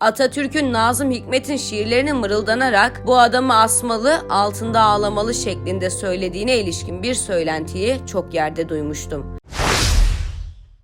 Atatürk'ün Nazım Hikmet'in şiirlerini mırıldanarak bu adamı asmalı, altında ağlamalı şeklinde söylediğine ilişkin bir söylentiyi çok yerde duymuştum.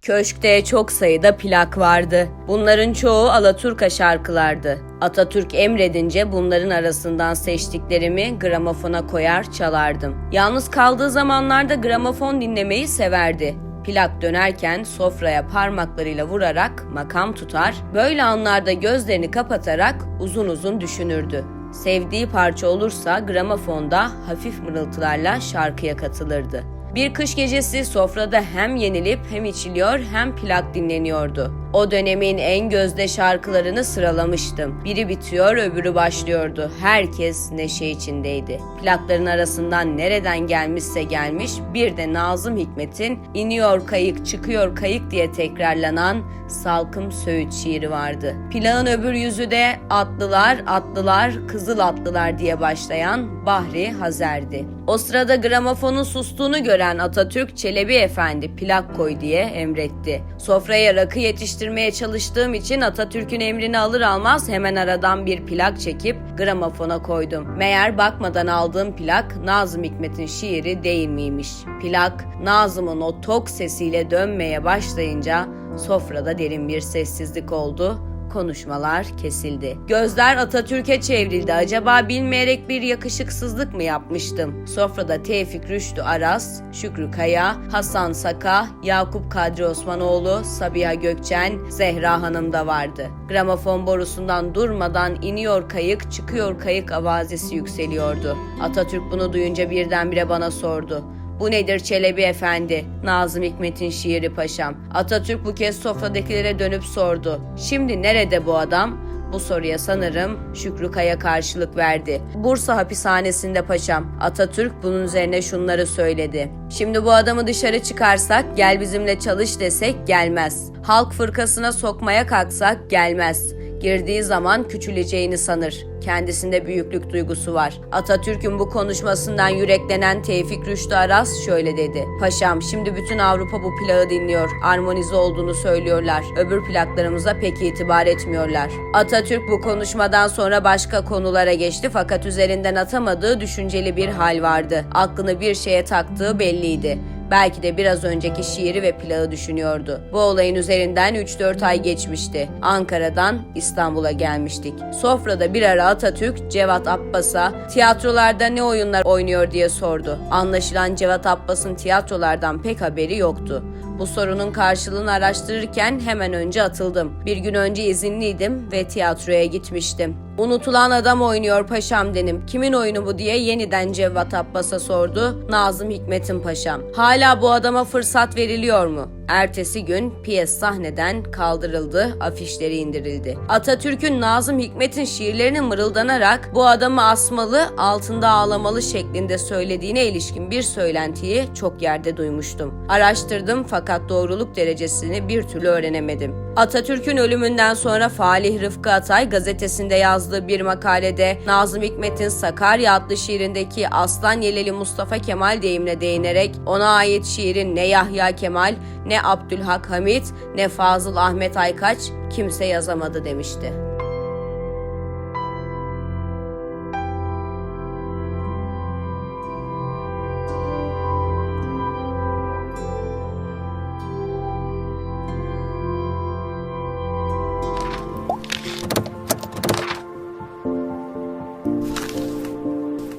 Köşkte çok sayıda plak vardı. Bunların çoğu Alaturka şarkılardı. Atatürk emredince bunların arasından seçtiklerimi gramofona koyar çalardım. Yalnız kaldığı zamanlarda gramofon dinlemeyi severdi. Plak dönerken sofraya parmaklarıyla vurarak makam tutar, böyle anlarda gözlerini kapatarak uzun uzun düşünürdü. Sevdiği parça olursa gramofonda hafif mırıltılarla şarkıya katılırdı. Bir kış gecesi sofrada hem yenilip hem içiliyor hem plak dinleniyordu. O dönemin en gözde şarkılarını sıralamıştım. Biri bitiyor, öbürü başlıyordu. Herkes neşe içindeydi. Plakların arasından nereden gelmişse gelmiş bir de Nazım Hikmet'in iniyor kayık çıkıyor kayık diye tekrarlanan Salkım Söğüt şiiri vardı. Plağın öbür yüzü de atlılar, atlılar, kızıl atlılar diye başlayan Bahri Hazer'di. O sırada gramofonun sustuğunu gören Atatürk Çelebi Efendi plak koy diye emretti. Sofraya rakı yetiştirmeye çalıştığım için Atatürk'ün emrini alır almaz hemen aradan bir plak çekip gramofona koydum. Meğer bakmadan aldığım plak Nazım Hikmet'in şiiri değil miymiş? Plak Nazım'ın o tok sesiyle dönmeye başlayınca sofrada derin bir sessizlik oldu konuşmalar kesildi. Gözler Atatürk'e çevrildi. Acaba bilmeyerek bir yakışıksızlık mı yapmıştım? Sofrada Tevfik Rüştü Aras, Şükrü Kaya, Hasan Saka, Yakup Kadri Osmanoğlu, Sabiha Gökçen, Zehra Hanım da vardı. Gramofon borusundan durmadan iniyor kayık, çıkıyor kayık avazesi yükseliyordu. Atatürk bunu duyunca birdenbire bana sordu. Bu nedir Çelebi Efendi? Nazım Hikmet'in şiiri paşam. Atatürk bu kez sofradakilere dönüp sordu. Şimdi nerede bu adam? Bu soruya sanırım Şükrü Kaya karşılık verdi. Bursa hapishanesinde paşam. Atatürk bunun üzerine şunları söyledi. Şimdi bu adamı dışarı çıkarsak, gel bizimle çalış desek gelmez. Halk fırkasına sokmaya kalksak gelmez. Girdiği zaman küçüleceğini sanır. Kendisinde büyüklük duygusu var. Atatürk'ün bu konuşmasından yüreklenen Tevfik Rüştü Aras şöyle dedi. Paşam şimdi bütün Avrupa bu plağı dinliyor. Armonize olduğunu söylüyorlar. Öbür plaklarımıza pek itibar etmiyorlar. Atatürk bu konuşmadan sonra başka konulara geçti fakat üzerinden atamadığı düşünceli bir hal vardı. Aklını bir şeye taktığı belliydi. Belki de biraz önceki şiiri ve plağı düşünüyordu. Bu olayın üzerinden 3-4 ay geçmişti. Ankara'dan İstanbul'a gelmiştik. Sofrada bir ara Atatürk Cevat Abbas'a tiyatrolarda ne oyunlar oynuyor diye sordu. Anlaşılan Cevat Abbas'ın tiyatrolardan pek haberi yoktu. Bu sorunun karşılığını araştırırken hemen önce atıldım. Bir gün önce izinliydim ve tiyatroya gitmiştim. Unutulan adam oynuyor paşam dedim. Kimin oyunu bu diye yeniden Cevat Abbas'a sordu. Nazım Hikmet'in paşam. Hala bu adama fırsat veriliyor mu? Ertesi gün piyes sahneden kaldırıldı, afişleri indirildi. Atatürk'ün Nazım Hikmet'in şiirlerini mırıldanarak bu adamı asmalı, altında ağlamalı şeklinde söylediğine ilişkin bir söylentiyi çok yerde duymuştum. Araştırdım fakat doğruluk derecesini bir türlü öğrenemedim. Atatürk'ün ölümünden sonra Falih Rıfkı Atay gazetesinde yazdığı bir makalede Nazım Hikmet'in Sakarya adlı şiirindeki Aslan Yeleli Mustafa Kemal deyimine değinerek ona ait şiirin ne Yahya Kemal ne Abdülhak Hamit ne Fazıl Ahmet Aykaç kimse yazamadı demişti.